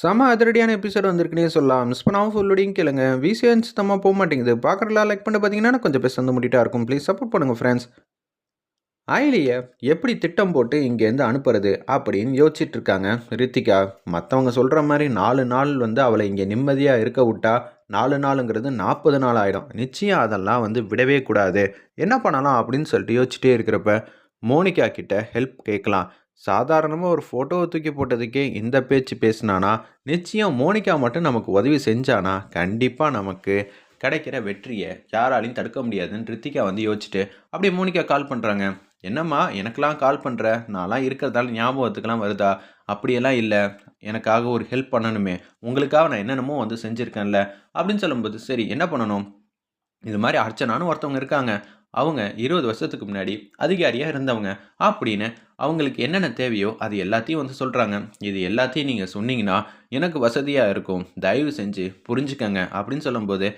செம அதிரடியான எபிசோட் வந்திருக்குனே சொல்லலாம். மிஸ் பண்ணாமல் ஃபுல்லோடையும் கேளுங்க. விசிஎன் சுத்தமாக போக மாட்டேங்குது. பார்க்குறதுலாம் லைக் பண்ணி பார்த்தீங்கன்னா கொஞ்சம் பேச வந்து முடிட்டா இருக்கும். ப்ளீஸ் சப்போர்ட் பண்ணுங்கள் ஃப்ரெண்ட்ஸ் ஆயிலியை எப்படி திட்டம் போட்டு இங்கேருந்து அனுப்புறது அப்படின்னு யோசிச்சுட்டு இருக்காங்க. ரித்திகா மற்றவங்க சொல்கிற மாதிரி நாலு நாள் வந்து அவளை இங்கே நிம்மதியாக இருக்க விட்டா நாலு நாளுங்கிறது நாற்பது நாள் ஆகிடும் நிச்சயம் அதெல்லாம் வந்து விடவே கூடாது. என்ன பண்ணலாம் அப்படின்னு சொல்லிட்டு யோசிச்சுட்டே இருக்கிறப்ப மோனிகா கிட்ட ஹெல்ப் கேட்கலாம். சாதாரணமாக ஒரு ஃபோட்டோவை தூக்கி போட்டதுக்கே இந்த பேச்சு பேசினானா? நிச்சயம் மோனிகா மட்டும் நமக்கு உதவி செஞ்சானா? கண்டிப்பாக நமக்கு கிடைக்கிற வெற்றியை யாராலையும் தடுக்க முடியாதுன்னு ரித்திகா வந்து யோசிச்சுட்டு அப்படியே மோனிகா கால் பண்ணுறாங்க என்னம்மா எனக்கெலாம் கால் பண்ணுற நான்லாம் இருக்கிறதால ஞாபகத்துக்கெலாம் வருதா? அப்படியெல்லாம் இல்லை. எனக்காக ஒரு ஹெல்ப் பண்ணணுமே. உங்களுக்காக நான் என்னென்னமோ வந்து செஞ்சுருக்கேன்ல. அப்படின்னு சொல்லும்போது சரி என்ன பண்ணணும்? இது மாதிரி அர்ச்சனான்னு ஒருத்தவங்க இருக்காங்க. அவங்க இருபது வருஷத்துக்கு முன்னாடி அதிகாரியாக இருந்தவங்க அப்படின்னு அவங்களுக்கு என்னென்ன தேவையோ அது எல்லாத்தையும் வந்து சொல்கிறாங்க இது எல்லாத்தையும் நீங்கள் சொன்னீங்கன்னா எனக்கு வசதியாக இருக்கும். தயவு செஞ்சு புரிஞ்சுக்கங்க அப்படின்னு சொல்லும்போது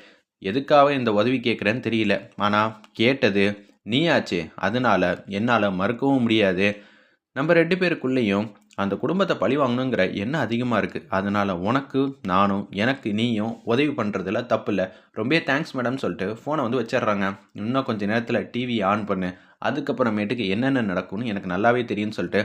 எதுக்காக இந்த உதவி கேட்குறேன்னு தெரியல. ஆனால் கேட்டது நீயாச்சு. அதனால் என்னால் மறுக்கவும் முடியாது. நம்ம ரெண்டு பேருக்குள்ளேயும் அந்த குடும்பத்தை பழி வாங்கணுங்கிற எண்ணம் அதிகமாக இருக்குது அதனால் உனக்கு நானும் எனக்கு நீயும் உதவி பண்ணுறதுல தப்பு இல்லை. ரொம்ப தேங்க்ஸ் மேடம் சொல்லிட்டு ஃபோனை வந்து வச்சிடுறாங்க. இன்னும் கொஞ்சம் நேரத்தில் டிவி ஆன் பண்ணு. அதுக்கப்புறமேட்டுக்கு என்னென்ன நடக்கும்னு எனக்கு நல்லாவே தெரியும்னு சொல்லிட்டு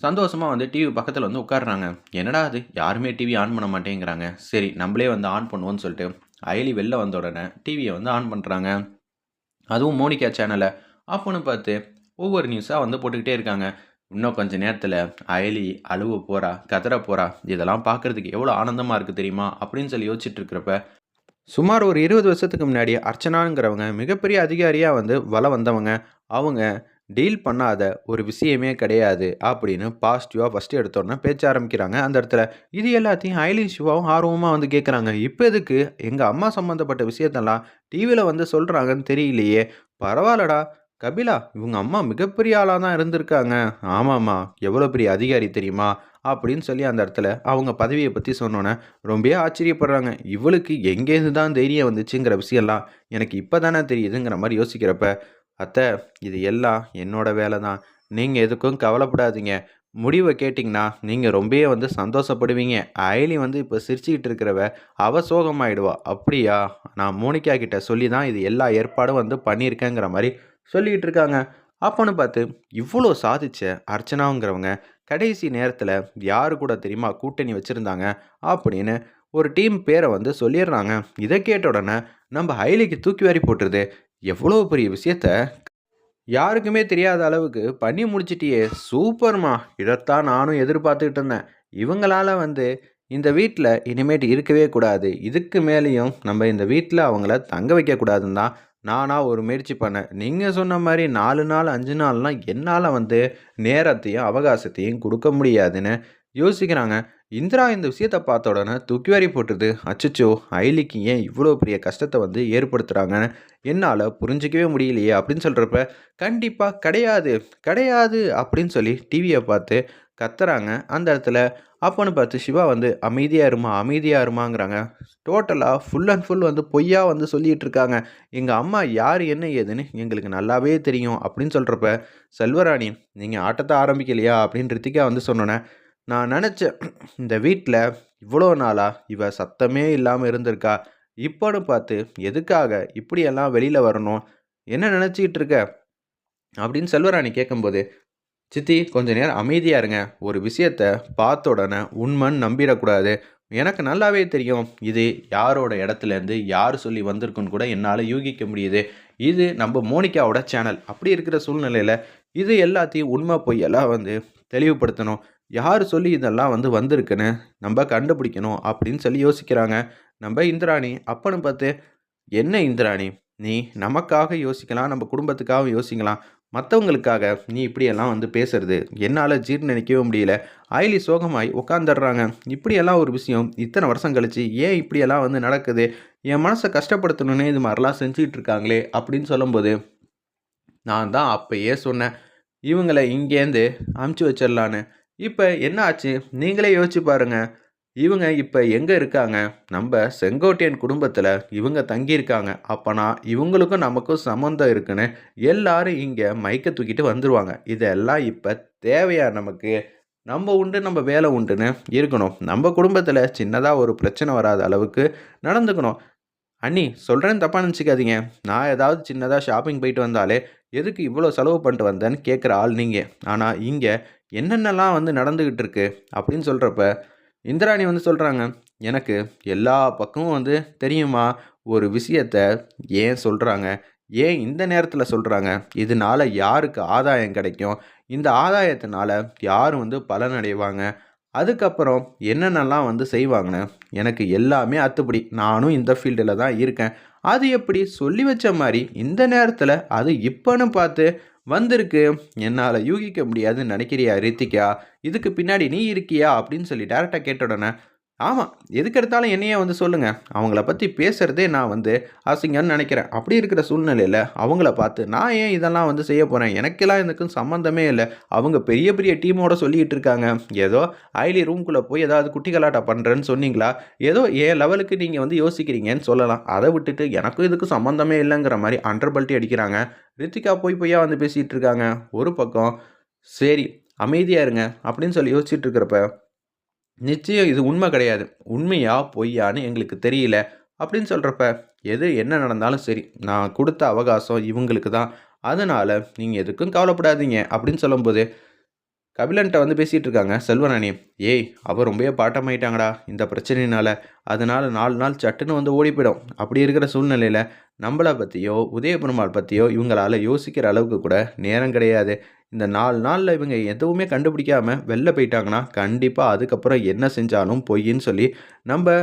சந்தோஷமாக வந்து டிவி பக்கத்தில் வந்து உட்காடுறாங்க என்னடா அது யாருமே டிவி ஆன் பண்ண மாட்டேங்கிறாங்க. சரி நம்மளே வந்து ஆன் பண்ணுவோன்னு சொல்லிட்டு அயலி வெளில வந்த உடனே டிவியை வந்து ஆன் பண்ணுறாங்க அதுவும் மோனிகா சேனலை ஆஃப் பண்ணு பார்த்து ஒவ்வொரு நியூஸாக வந்து போட்டுக்கிட்டே இருக்காங்க. இன்னும் கொஞ்சம் நேரத்தில் அயலி அழுவ போகிறா கதற போகிறா இதெல்லாம் பார்க்குறதுக்கு எவ்வளோ ஆனந்தமாக இருக்குது தெரியுமா? அப்படின்னு சொல்லி யோசிச்சுட்டு இருக்கிறப்ப சுமார் ஒரு இருபது வருஷத்துக்கு முன்னாடி அர்ச்சனாங்கிறவங்க மிகப்பெரிய அதிகாரியாக வந்து வள வந்தவங்க. அவங்க டீல் பண்ணாத ஒரு விஷயமே கிடையாது அப்படின்னு பாசிட்டிவாக ஃபஸ்ட்டு எடுத்தோன்னே பேச்ச ஆரம்பிக்கிறாங்க. அந்த இடத்துல இது எல்லாத்தையும் ஐலி சிவாவும் ஆர்வமாக வந்து கேட்குறாங்க இப்போ எதுக்கு? எங்கள் அம்மா சம்மந்தப்பட்ட விஷயத்தெல்லாம் டிவியில் வந்து சொல்கிறாங்கன்னு தெரியலையே. பரவாயில்லடா. கபிலா இவங்க அம்மா மிகப்பெரிய ஆளாக தான் இருந்திருக்காங்க. ஆமாம்மா எவ்வளோ பெரிய அதிகாரி தெரியுமா? அப்படின்னு சொல்லி அந்த இடத்துல அவங்க பதவியை பற்றி சொன்னோன்னே ரொம்ப ஆச்சரியப்படுறாங்க. இவளுக்கு எங்கேருந்து தான் தைரியம் வந்துச்சுங்கிற விஷயம்லாம் எனக்கு இப்போ தானே தெரியுதுங்கிற மாதிரி யோசிக்கிறப்ப அத்தை இது எல்லாம் என்னோட வேலை தான் நீங்கள் எதுக்கும் கவலைப்படாதீங்க. முடிவை கேட்டிங்கன்னா நீங்கள் ரொம்பவே வந்து சந்தோஷப்படுவீங்க. அயலி வந்து இப்போ சிரிச்சுக்கிட்டு இருக்கிறவ அவ சோகமாயிடுவா. அப்படியா? நான் மோனிகா கிட்ட சொல்லி தான் இது எல்லா ஏற்பாடும் வந்து பண்ணியிருக்கேங்கிற மாதிரி சொல்லிக்கிட்டு இருக்காங்க அப்போன்னு பார்த்து இவ்வளோ சாதிச்ச அர்ச்சனாங்கிறவங்க கடைசி நேரத்தில் யாரு கூட தெரியுமா கூட்டணி வச்சுருந்தாங்க? அப்படின்னு ஒரு டீம் பேரை வந்து சொல்லிடுறாங்க. இதை கேட்ட உடனே நம்ம ஹைலிக்கு தூக்கி வாரி போட்டுருது. எவ்வளோ பெரிய விஷயத்த யாருக்குமே தெரியாத அளவுக்கு பண்ணி முடிச்சிட்டியே. சூப்பர்மா. இதைத்தான் நானும் எதிர்பார்த்துக்கிட்டு இருந்தேன். இவங்களால வந்து இந்த வீட்டில் இனிமேட்டு இருக்கவே கூடாது. இதுக்கு மேலேயும் நம்ம இந்த வீட்டில் அவங்கள தங்க வைக்கக்கூடாதுன்னு தான் நானாக ஒரு முயற்சி பண்ணேன். நீங்கள் சொன்ன மாதிரி நாலு நாள் அஞ்சு நாள்லாம் என்னால் வந்து நேரத்தையும் அவகாசத்தையும் கொடுக்க முடியாதுன்னு யோசிக்கிறாங்க. இந்திரா இந்த விஷயத்தை பார்த்த உடனே துக்கிவாரி போட்டுது அச்சச்சோ ஐலிக்கு ஏன் இவ்வளோ பெரிய கஷ்டத்தை வந்து ஏற்படுத்துகிறாங்கன்னு என்னால் புரிஞ்சிக்கவே முடியலையே அப்படின்னு சொல்கிறப்ப கண்டிப்பாக கிடையாது கிடையாது அப்படின்னு சொல்லி டிவியை பார்த்து கத்துறாங்க. அந்த இடத்துல அப்போன்னு பார்த்து சிவா வந்து அமைதியாக இருமா அமைதியாக இருமாங்கிறாங்க. டோட்டலாக ஃபுல் அண்ட் ஃபுல் வந்து பொய்யா வந்து சொல்லிகிட்டு இருக்காங்க. எங்கள் அம்மா யார் என்ன ஏதுன்னு எங்களுக்கு நல்லாவே தெரியும். அப்படின்னு சொல்கிறப்ப செல்வராணி நீங்கள் ஆட்டத்தை ஆரம்பிக்கலையா? அப்படின்னு ரித்திகா வந்து சொன்னோன்னே நான் நினச்சேன் இந்த வீட்டில் இவ்வளோ நாளாக இவ சத்தமே இல்லாமல் இருந்திருக்கா. இப்போன்னு பார்த்து எதுக்காக இப்படியெல்லாம் வெளியில் வரணும்? என்ன நினச்சிக்கிட்டு இருக்க? அப்படின்னு செல்வராணி கேட்கும்போது சித்தி கொஞ்ச நேரம் அமைதியாக இருங்க. ஒரு விஷயத்த பார்த்த உடனே உண்மைன்னு நம்பிடக்கூடாது. எனக்கு நல்லாவே தெரியும். இது யாரோட இடத்துலேருந்து யார் சொல்லி வந்திருக்குன்னு கூட என்னால் யூகிக்க முடியுது. இது நம்ம மோனிகாவோட சேனல். அப்படி இருக்கிற சூழ்நிலையில் இது எல்லாத்தையும் உண்மை பொய்யெல்லாம் வந்து தெளிவுபடுத்தணும். யார் சொல்லி இதெல்லாம் வந்து வந்திருக்குன்னு நம்ம கண்டுபிடிக்கணும் அப்படின்னு சொல்லி யோசிக்கிறாங்க. நம்ம இந்திராணி அப்பன்னு பார்த்து என்ன இந்திராணி? நீ நமக்காக யோசிக்கலாம். நம்ம குடும்பத்துக்காகவும் யோசிக்கலாம். மற்றவங்களுக்காக நீ இப்படியெல்லாம் வந்து பேசுறது. என்னால் ஜீர்ணிக்கவே முடியல. ஆயிலி சோகமாய் உட்காந்துடுறாங்க இப்படியெல்லாம் ஒரு விஷயம் இத்தனை வருஷம் கழிச்சு ஏன் இப்படியெல்லாம் வந்து நடக்குது? என் மனசை கஷ்டப்படுத்தணுன்னு இது மாதிரிலாம் செஞ்சுக்கிட்டு இருக்காங்களே அப்படின்னு சொல்லும்போது நான் தான் அப்பயே சொன்னேன் இவங்களை இங்கேருந்து அமுச்சு வச்சிடலான்னு. இப்போ என்ன ஆச்சு? நீங்களே யோசிச்சு பாருங்கள் இவங்க இப்போ எங்கே இருக்காங்க? நம்ம செங்கோட்டையன் குடும்பத்தில் இவங்க தங்கியிருக்காங்க. அப்போனா இவங்களுக்கும் நமக்கும் சம்மந்தம் இருக்குன்னு எல்லாரும் இங்கே மைக்க தூக்கிட்டு வந்துடுவாங்க இதெல்லாம் இப்போ தேவையா நமக்கு? நம்ம உண்டு நம்ம வேலை உண்டுன்னு இருக்கணும். நம்ம குடும்பத்தில் சின்னதாக ஒரு பிரச்சனை வராத அளவுக்கு நடந்துக்கணும். அண்ணி சொல்கிறேன்னு தப்பாக நினச்சிக்காதீங்க. நான் ஏதாவது சின்னதாக ஷாப்பிங் போயிட்டு வந்தாலே எதுக்கு இவ்வளோ செலவு பண்ணிட்டு வந்தேன்னு கேட்குற ஆள் நீங்கள் ஆனால் இங்கே என்னென்னலாம் வந்து நடந்துக்கிட்டு இருக்கு? அப்படின்னு சொல்கிறப்ப இந்திராணி வந்து சொல்கிறாங்க எனக்கு எல்லா பக்கமும் வந்து தெரியுமா? ஒரு விஷயத்த ஏன் சொல்கிறாங்க ஏன் இந்த நேரத்தில் சொல்கிறாங்க இதனால யாருக்கு ஆதாயம் கிடைக்கும்? இந்த ஆதாயத்தினால யார் வந்து பலனடைவாங்க அதுக்கப்புறம் என்னென்னலாம் வந்து செய்வாங்கன்னு எனக்கு எல்லாமே அத்துப்படி. நானும் இந்த ஃபீல்டில் தான் இருக்கேன். அது எப்படி? சொல்லி வச்ச மாதிரி இந்த நேரத்தில் அது இப்போன்னு பார்த்து வந்திருக்கு. என்னால் யூகிக்க முடியாதுன்னு நினைக்கிறியா ரித்திகா? இதுக்கு பின்னாடி நீ இருக்கியா? அப்படின்னு சொல்லி டேரெக்டாக கேட்ட உடனே ஆமாம் எதுக்கு எடுத்தாலும் என்னையே வந்து சொல்லுங்கள் அவங்கள பற்றி பேசுகிறதே நான் வந்து அசிங்கன்னு நினைக்கிறேன். அப்படி இருக்கிற சூழ்நிலையில் அவங்கள பார்த்து நான் ஏன் இதெல்லாம் வந்து செய்ய போகிறேன் எனக்கெல்லாம் எனக்கும் சம்மந்தமே இல்லை. அவங்க பெரிய பெரிய டீமோட சொல்லிகிட்டு இருக்காங்க. ஏதோ ஐலி ரூம்குள்ளே போய் ஏதாவது குட்டி பண்ணுறேன்னு சொன்னீங்களா? ஏதோ ஏன் லெவலுக்கு நீங்கள் வந்து யோசிக்கிறீங்கன்னு சொல்லலாம். அதை விட்டுட்டு எனக்கும் இதுக்கும் சம்மந்தமே இல்லைங்கிற மாதிரி அண்டர் பல்ட்டி அடிக்கிறாங்க. ரித்திகா போய் பொய்யா வந்து பேசிகிட்டு இருக்காங்க. ஒரு பக்கம் சரி அமைதியாக இருங்க. அப்படின்னு சொல்லி யோசிச்சுட்டு இருக்கிறப்ப நிச்சயம் இது உண்மை கிடையாது. உண்மையா பொய்யான்னு எங்களுக்கு தெரியல. அப்படின்னு சொல்கிறப்ப எது என்ன நடந்தாலும் சரி நான் கொடுத்த அவகாசம் இவங்களுக்கு தான். அதனால் நீங்கள் எதுக்கும் கவலைப்படாதீங்க அப்படின்னு சொல்லும்போது கபிலன்ட்ட வந்து பேசிகிட்டு இருக்காங்க செல்வராணி. ஏய் அவர் ரொம்பவே பாட்டமாயிட்டாங்கடா இந்த பிரச்சனையினால். அதனால் நாலு நாள் சட்டுன்னு வந்து ஓடி போயிடும் அப்படி இருக்கிற சூழ்நிலையில் நம்மளை பற்றியோ உதயபெருமாள் பற்றியோ இவங்களால் யோசிக்கிற அளவுக்கு கூட நேரம் கிடையாது. இந்த நாலு நாளில் இவங்க எதுவுமே கண்டுபிடிக்காம வெளில போயிட்டாங்கன்னா கண்டிப்பாக அதுக்கப்புறம் என்ன செஞ்சாலும் பொய்ன்னு சொல்லி நம்ம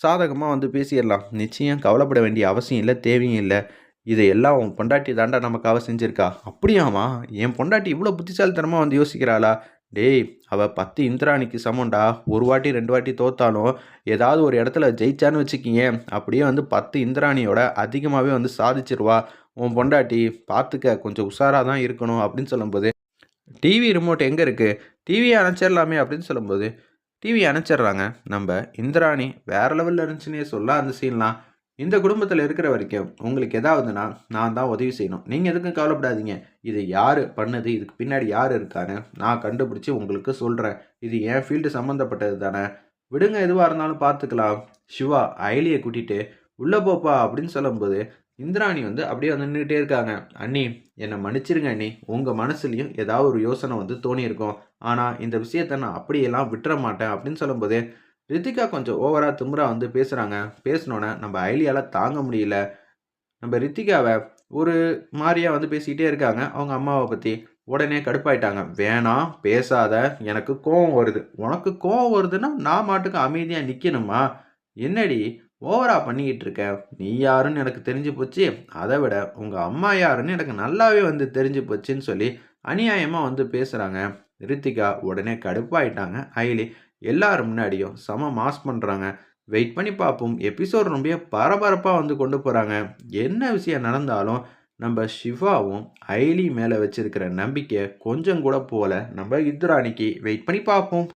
சாதகமாக வந்து பேசிடலாம். நிச்சயம் கவலைப்பட வேண்டிய அவசியம் இல்லை தேவையும் இல்லை. இதையெல்லாம் உன் பொண்டாட்டி தாண்டா நமக்காக செஞ்சுருக்கா? அப்படியாமா என் பொண்டாட்டி இவ்வளோ புத்திசாலித்தனமாக வந்து யோசிக்கிறாளா? டேய் அவள் பத்து இந்திராணிக்கு சமண்டா ஒரு வாட்டி ரெண்டு வாட்டி தோத்தாலும் ஏதாவது ஒரு இடத்துல ஜெயிச்சான்னு வச்சுக்கிங்க. அப்படியே வந்து பத்து இந்திராணியோட அதிகமாகவே வந்து சாதிச்சிருவா. உன் பொண்டாட்டி பார்த்துக்க கொஞ்சம் உஷாராக தான் இருக்கணும் அப்படின்னு சொல்லும்போது டிவி ரிமோட் எங்கே இருக்குது டிவியை அணைச்சிடலாமே அப்படின்னு சொல்லும்போது டிவி அணைச்சிட்றாங்க. நம்ம இந்திராணி வேறு லெவலில் இருந்துச்சுன்னே சொல்ல அந்த சீன்லாம் இந்த குடும்பத்தில் இருக்கிற வரைக்கும் உங்களுக்கு எதாவதுன்னா நான் தான் உதவி செய்யணும். நீங்கள் எதுக்கும் கவலைப்படாதீங்க. இது யார் பண்ணுது? இதுக்கு பின்னாடி யார் இருக்கான்னு நான் கண்டுபிடிச்சி உங்களுக்கு சொல்கிறேன் இது என் ஃபீல்டு சம்மந்தப்பட்டது தானே. விடுங்க எதுவாக இருந்தாலும் பார்த்துக்கலாம். சிவா அயலியை கூட்டிகிட்டு உள்ளே போப்பா அப்படின்னு சொல்லும்போது இந்திராணி வந்து அப்படியே வந்து நின்றுட்டே இருக்காங்க. அண்ணி என்னை மன்னிச்சிருங்க அண்ணி. உங்கள் மனசுலையும் ஏதாவது ஒரு யோசனை வந்து தோணியிருக்கும். ஆனால் இந்த விஷயத்த நான் அப்படியெல்லாம் விட்டுற மாட்டேன் அப்படின்னு சொல்லும்போது ரித்திகா கொஞ்சம் ஓவராக திமுறா வந்து பேசுகிறாங்க பேசினோன்னே நம்ம ஐலியால் தாங்க முடியல. நம்ம ரித்திகாவை ஒரு மாதிரியாக வந்து பேசிக்கிட்டே இருக்காங்க. அவங்க அம்மாவை பற்றி உடனே கடுப்பாயிட்டாங்க. வேணாம் பேசாத. எனக்கு கோவம் வருது. உனக்கு கோவம் வருதுன்னா நான் மாட்டுக்கு அமைதியாக நிற்கணுமா என்னடி? ஓவராக பண்ணிக்கிட்டு இருக்க. நீ யாருன்னு எனக்கு தெரிஞ்சு போச்சு. அதை விட உங்கள் அம்மா யாருன்னு எனக்கு நல்லாவே வந்து தெரிஞ்சு போச்சுன்னு சொல்லி அநியாயமாக வந்து பேசுகிறாங்க ரித்திகா உடனே கடுப்பாயிட்டாங்க. ஐலி எல்லாரும் முன்னாடியும் செம மாஸ் பண்ணுறாங்க வெயிட் பண்ணி பார்ப்போம் எபிசோட் ரொம்ப பரபரப்பாக வந்து கொண்டு போகிறாங்க என்ன விஷயம் நடந்தாலும் நம்ம சிவாவும் ஐலி மேலே வச்சிருக்கிற நம்பிக்கை கொஞ்சம் கூட போல நம்ம இத்ராணிக்கு வெயிட் பண்ணி பார்ப்போம்